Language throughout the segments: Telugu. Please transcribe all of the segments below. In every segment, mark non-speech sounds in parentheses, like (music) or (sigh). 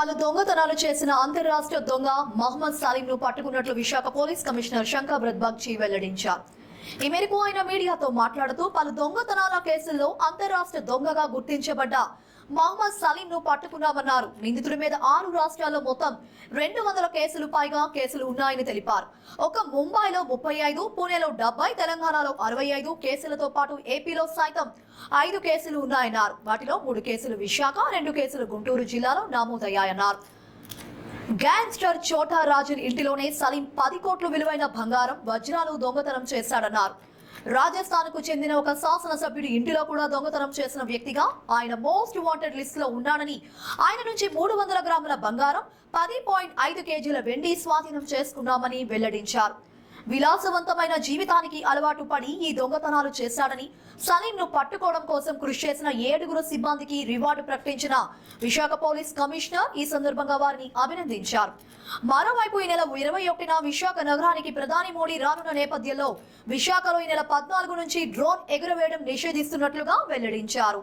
పలు దొంగతనాలు చేసిన అంతర్రాష్ట్ర దొంగ మహమ్మద్ సలీం ను పట్టుకున్నట్లు విశాఖ పోలీస్ కమిషనర్ శంకర్ బ్రత్ వెల్లడించారు. ఈ మేరకు ఆయన మీడియాతో మాట్లాడుతూ పలు దొంగతనాల కేసుల్లో అంతర్రాష్ట్ర దొంగగా గుర్తించబడ్డ మహమ్మద్ సలీం ను పట్టుకున్నామన్నారు. నిందితుడి మీద ఆరు రాష్ట్రాల్లో మొత్తం రెండు వందల కేసులు పైగా కేసులు ఉన్నాయని తెలిపారు. ఒక ముంబైలో ముప్పై ఐదు పూణేలో డెబ్బై తెలంగాణలో అరవై ఐదు కేసులతో పాటు ఏపీలో సైతం ఐదు కేసులు ఉన్నాయన్నారు. వాటిలో మూడు కేసులు విశాఖ రెండు కేసులు గుంటూరు జిల్లాలో నమోదయ్యాయన్నారు. గ్యాంగ్స్టర్ చోటా రాజన్ ఇంటిలోనే సలీం పది కోట్లు విలువైన బంగారం వజ్రాలు దొంగతనం చేశాడన్నారు. రాజస్థాన్కు చెందిన ఒక శాసనసభ్యుడి ఇంటిలో కూడా దొంగతనం చేసిన వ్యక్తిగా ఆయన మోస్ట్ వాంటెడ్ లిస్ట్లో ఉన్నాడని ఆయన నుంచి మూడు వందల గ్రాముల బంగారం పది పాయింట్ ఐదు కేజీల వెండి స్వాధీనం చేసుకున్నామని వెల్లడించారు. విలాసవంతమైన జీవితానికి అలవాటు పడి ఈ దొంగతనాలు చేశాడని సలీం ను పట్టుకోవడం కోసం కృషి చేసిన ఏడుగురు సిబ్బందికి రివార్డు ప్రకటించిన విశాఖ పోలీస్ కమిషనర్ ఈ సందర్భంగా వారిని అభినందించారు. మరోవైపు ఈ నెల ఇరవై ఒకటిన విశాఖ నగరానికి ప్రధాని మోడీ రానున్న నేపథ్యంలో విశాఖలో ఈ నెల పద్నాలుగు నుంచి డ్రోన్ ఎగురవేయడం నిషేధిస్తున్నట్లుగా వెల్లడించారు.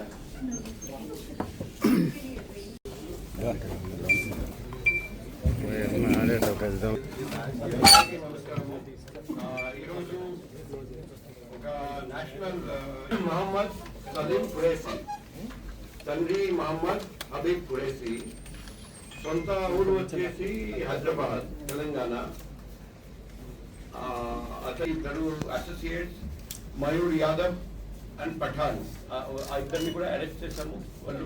అన్ని ఈరోజు ఒక నేషనల్ మహమ్మద్ సలీం ఖురేసి తండ్రి మహమ్మద్ హబీబ్ ఖురేసి సొంత ఊరు వచ్చేసి హైదరాబాద్ తెలంగాణ. అతని ఇద్దరు అసోసియేట్స్ మయూర్ యాదవ్ అండ్ పఠాన్. ఆ, ఇద్దరిని కూడా అరెస్ట్ చేశాము. వాళ్ళు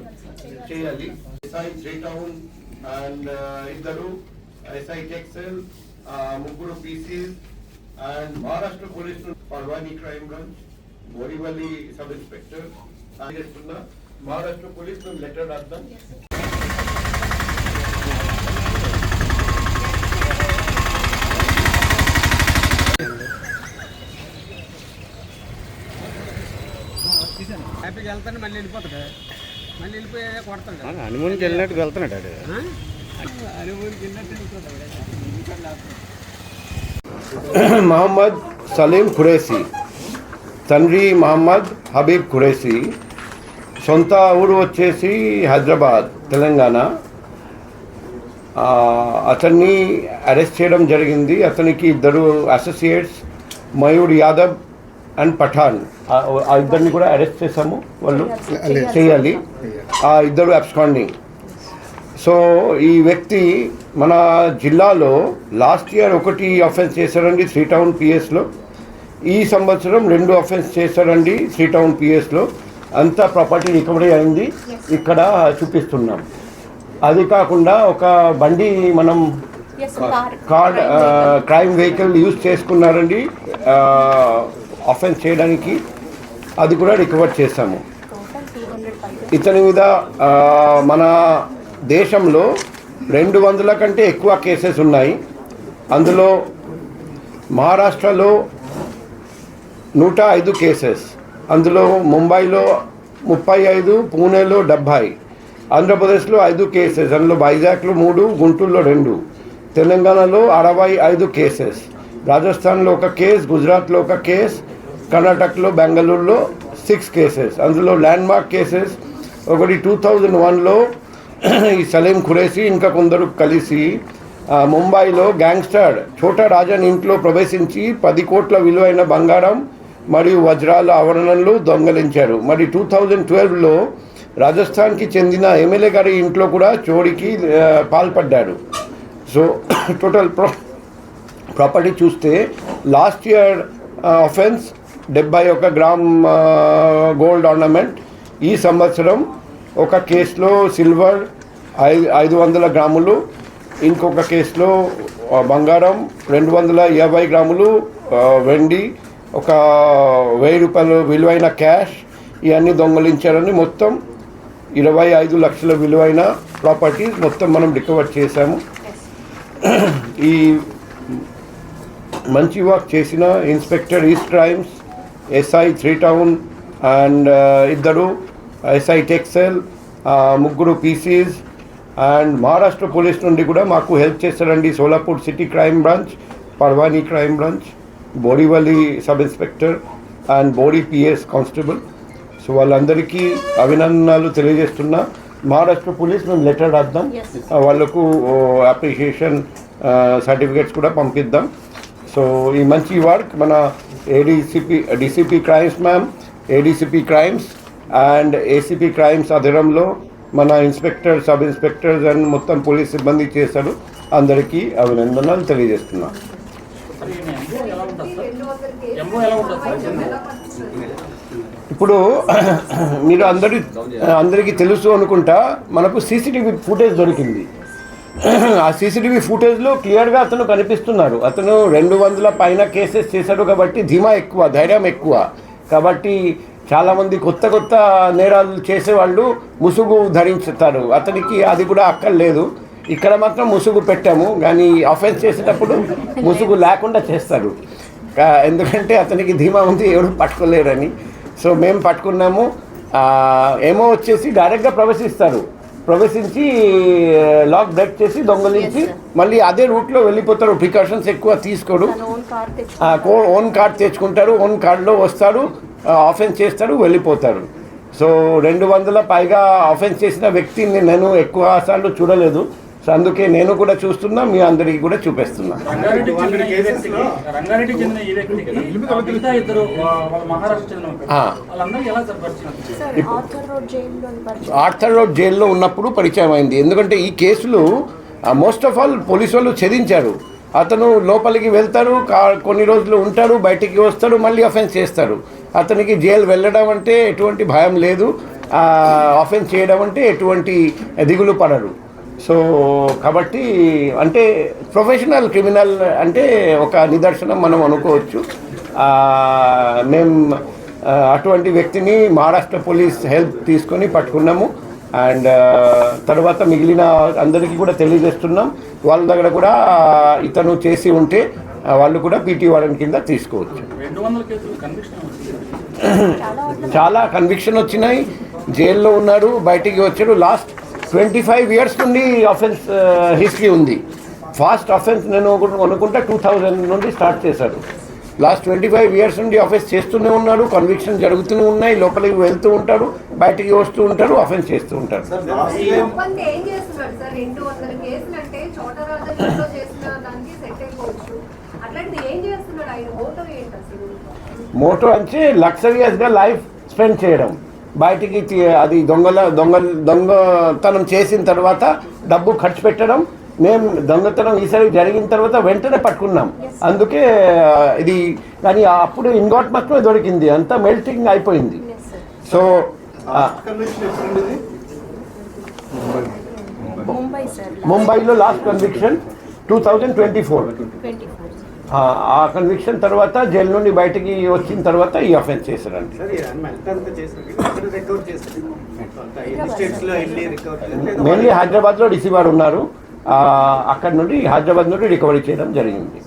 చేయాలి. ఎస్ఐ టౌన్ అండ్ ఇద్దరు ఎస్ఐ టెక్సెల్ ముగ్గురు PCs and Maharashtra police Parbhani crime branch Borivali sub inspector చేస్తున్నా మహారాష్ట్ర పోలీస్ మేము లెటర్ రాద్దాం. హ్యాపీగా వెళ్తాను మళ్ళీ వెళ్ళిపోతాడు. మళ్ళీ వెళ్ళిపోయి కొడతాడు హనుమూన్కి వెళ్ళినట్టు వెళ్తున్నాడు మహమ్మద్ సలీం ఖురేసి తండ్రి మహమ్మద్ హబీబ్ ఖురేసి సొంత ఊరు వచ్చేసి హైదరాబాద్ తెలంగాణ. అతన్ని అరెస్ట్ చేయడం జరిగింది. అతనికి ఇద్దరు అసోసియేట్స్ మయూర్ యాదవ్ అండ్ పఠాన్. ఆ ఆ ఇద్దరిని కూడా అరెస్ట్ చేశాము వాళ్ళు. చేయాలి. ఆ ఇద్దరు అబ్స్కాండింగ్. సో ఈ వ్యక్తి మన జిల్లాలో లాస్ట్ ఇయర్ ఒకటి అఫెన్స్ చేశారండి త్రీ టౌన్ పిఎస్లో. ఈ సంవత్సరం రెండు అఫెన్స్ చేశారండి త్రీ టౌన్ పిఎస్లో. అంతా ప్రాపర్టీ రికవరీ అయింది. ఇక్కడ చూపిస్తున్నాం. అది కాకుండా ఒక బండి మనం కార్డ్ క్రైమ్ వెహికల్ యూజ్ చేసుకున్నారండి. అఫెన్స్ చేయడానికి అది కూడా రికవర్ చేశాము. ఇతని మీద ఆ, మన దేశంలో రెండు వందల కంటే ఎక్కువ కేసెస్ ఉన్నాయి. అందులో మహారాష్ట్రలో నూట ఐదు కేసెస్ అందులో ముంబైలో ముప్పై ఐదు పూణేలో డెబ్భై ఆంధ్రప్రదేశ్లో ఐదు కేసెస్ అందులో వైజాగ్లో మూడు గుంటూరులో రెండు తెలంగాణలో అరవై ఐదు కేసెస్ రాజస్థాన్లో ఒక కేస్ గుజరాత్లో ఒక కేస్ కర్ణాటకలో బెంగళూరులో సిక్స్ కేసెస్ అందులో ల్యాండ్ మార్క్ కేసెస్ ఒకటి టూ థౌజండ్ వన్లో ఈ సలీం ఖురేసి ఇంకా కొందరు కలిసి ముంబైలో గ్యాంగ్స్టర్ ఛోటా రాజన్ ఇంట్లో ప్రవేశించి పది కోట్ల విలువైన బంగారం మరియు వజ్రాల ఆవరణలు దొంగలించారు. మరి టూ థౌజండ్ ట్వెల్వ్లో రాజస్థాన్కి చెందిన ఎమ్మెల్యే గారి ఇంట్లో కూడా చోరీకి పాల్పడ్డారు. సో (coughs) టోటల్ ప్రో ప్రాపర్టీ చూస్తే లాస్ట్ ఇయర్ అఫెన్స్ డెబ్బై ఒక గ్రామ్ గోల్డ్ ఆర్నమెంట్ ఈ సంవత్సరం ఒక కేసులో సిల్వర్ ఐదు ఐదు వందల గ్రాములు ఇంకొక కేసులో బంగారం రెండు వందల యాభై గ్రాములు వెండి ఒక వెయ్యి రూపాయలు విలువైన క్యాష్ ఇవన్నీ దొంగలించారని మొత్తం ఇరవై ఐదు లక్షల విలువైన ప్రాపర్టీస్ మొత్తం మనం రికవర్ చేశాము. ఈ మంచి వర్క్ చేసిన inspector east crimes SI three town and ఇద్దరు ఎస్ఐ టెక్సెల్ ముగ్గురు పీసీస్ అండ్ మహారాష్ట్ర పోలీస్ నుండి కూడా మాకు హెల్ప్ చేస్తారండి. Solapur city crime branch Parbhani crime branch Borivali sub inspector and body PS constable so వాళ్ళందరికీ అభినందనలు తెలియజేస్తున్నా. మహారాష్ట్ర పోలీస్ మేము లెటర్ రాద్దాం. వాళ్ళకు అప్రిషియేషన్ సర్టిఫికేట్స్ కూడా పంపిద్దాం. సో ఈ మంచి వర్క్ మన ADCP DCP crimes ma'am ADCP crimes and ACP crimes అధీనంలో మన ఇన్స్పెక్టర్ సబ్ ఇన్స్పెక్టర్స్ అండ్ మొత్తం పోలీస్ సిబ్బంది చేశారు. అందరికీ అభినందనలు తెలియజేస్తున్నా. ఇప్పుడు (clears throat) మీరు అందరి అందరికీ తెలుసు అనుకుంటా మనకు సీసీటీవీ ఫుటేజ్ దొరికింది. (clears throat) ఆ సీసీటీవీ ఫుటేజ్లో క్లియర్గా అతను కనిపిస్తున్నారు. అతను రెండు వందల పైన కేసెస్ చేశాడు కాబట్టి ధీమా ఎక్కువ ధైర్యం ఎక్కువ. కాబట్టి చాలామంది కొత్త కొత్త నేరాలు చేసేవాళ్ళు ముసుగు ధరించుతారు. అతనికి అది కూడా అక్కర్లేదు. ఇక్కడ మాత్రం ముసుగు పెట్టాము కానీ ఆఫెన్స్ చేసేటప్పుడు ముసుగు లేకుండా చేస్తారు. ఎందుకంటే అతనికి ధీమా ఉంది ఎవరు పట్టుకోలేరని. సో మేము పట్టుకున్నాము. ఏమో వచ్చేసి డైరెక్ట్గా ప్రవేశిస్తారు. ప్రవేశించి లాక్ బ్రేక్ చేసి దొంగలించి మళ్ళీ అదే రూట్లో వెళ్ళిపోతారు. ప్రికాషన్స్ ఎక్కువ తీసుకోరు. ఓన్ కార్డ్ తెచ్చుకుంటారు. ఓన్ కార్డులో వస్తారు. ఆఫెన్స్ చేస్తారు వెళ్ళిపోతారు. సో రెండు వందల పైగా ఆఫెన్స్ చేసిన వ్యక్తిని నేను ఎక్కువ సార్లు చూడలేదు. సో అందుకే నేను కూడా చూస్తున్నా మీ అందరికీ కూడా చూపిస్తున్నా. ఆర్థర్ రోడ్ జైల్లో ఉన్నప్పుడు పరిచయం. అయింది ఎందుకంటే ఈ కేసులు మోస్ట్ ఆఫ్ ఆల్ పోలీసు వాళ్ళు ఛేదించారు. అతను లోపలికి వెళ్తారు కా- కొన్ని రోజులు ఉంటారు బయటికి వస్తాడు మళ్ళీ అఫెన్స్ చేస్తారు అతనికి జైలు వెళ్ళడం అంటే ఎటువంటి భయం లేదు. అఫెన్స్ చేయడం అంటే ఎటువంటి దిగులు పడరు. సో కాబట్టి అంటే ప్రొఫెషనల్ క్రిమినల్ అంటే ఒక నిదర్శనం మనం అనుకోవచ్చు. మేము అటువంటి వ్యక్తిని మహారాష్ట్ర పోలీస్ హెల్ప్ తీసుకొని పట్టుకున్నాము. అండ్ తర్వాత మిగిలిన అందరికీ కూడా తెలియజేస్తున్నాం. వాళ్ళ దగ్గర కూడా ఇతను చేసి ఉంటే వాళ్ళు కూడా పీటీ వారెంట్ కింద తీసుకోవచ్చు. చాలా కన్విక్షన్ వచ్చినాయి. జైల్లో ఉన్నారు బయటికి వచ్చాడు. లాస్ట్ ట్వంటీ ఫైవ్ ఇయర్స్ నుండి అఫెన్స్ హిస్టరీ ఉంది. ఫాస్ట్ అఫెన్స్ నేను అనుకుంటా టూ థౌజండ్ నుండి స్టార్ట్ చేశారు లాస్ట్ ట్వంటీ ఫైవ్ ఇయర్స్ నుండి అఫెన్స్ చేస్తూనే ఉన్నారు కన్విక్షన్ జరుగుతూనే ఉన్నాయి లోపలికి వెళ్తూ ఉంటారు బయటికి వస్తూ ఉంటారు అఫెన్స్ చేస్తూ ఆయన? మోటో అంటే లగ్జరియస్గా లైఫ్ స్పెండ్ చేయడం. బయటికి తీ- అది దొంగల దొంగ దొంగతనం చేసిన తర్వాత డబ్బు ఖర్చు పెట్టడం మేము దొంగతనం ఈసారి జరిగిన తర్వాత వెంటనే పట్టుకున్నాం. అందుకే ఇది కానీ అప్పుడు ఇంగోట్ మాత్రమే దొరికింది. అంతా మెల్టింగ్ అయిపోయింది. సో ఆ, ముంబై సార్ ముంబైలో last conviction two thousand twenty four ఆ కన్విక్షన్ తర్వాత జైలు నుండి బయటికి వచ్చిన తర్వాత ఈ అఫెన్స్ చేశారండి. మెయిన్లీ హైదరాబాద్లో రిసీవర్ ఉన్నారు. అక్కడ నుండి హైదరాబాద్ నుండి రికవరీ చేయడం జరిగింది.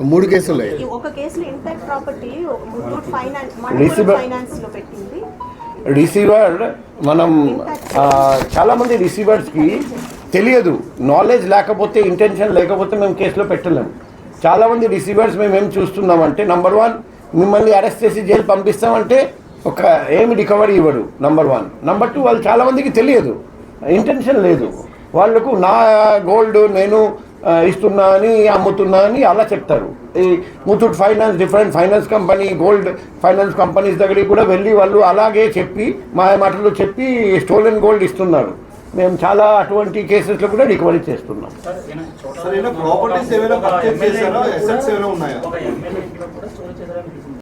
మూడు కేసులు ఉన్నాయి. ఈ ఒక కేసులో intact property Muthoot finance Receiver- ఫైనాన్స్లో పెట్టింది. రిసీవర్ మనం ఆ, చాలామంది రిసీవర్స్కి తెలియదు. నాలెడ్జ్ లేకపోతే ఇంటెన్షన్ లేకపోతే మేము కేసులో పెట్టలేము. చాలామంది రిసీవర్స్ మేము ఏం చూస్తున్నామంటే నంబర్ వన్ మిమ్మల్ని అరెస్ట్ చేసి జైలు పంపిస్తామంటే ఒక ఏమి రికవరీ ఇవ్వరు నంబర్ వన్ నంబర్ టూ వాళ్ళు చాలామందికి తెలియదు. ఇంటెన్షన్ లేదు. వాళ్ళకు నా గోల్డ్ నేను ఇస్తున్నా అని అమ్ముతున్నా అని అలా చెప్తారు. ఈ Muthoot finance different finance company gold finance companies దగ్గరికి కూడా వెళ్ళి వాళ్ళు అలాగే చెప్పి మా మాటలు చెప్పి స్టోలెన్ గోల్డ్ ఇస్తున్నారు. మేము చాలా అటువంటి కేసెస్లో కూడా రికవరీ చేస్తున్నాం. ప్రాపర్టీస్ ఏమైనా చేశారా? ఉన్నాయా?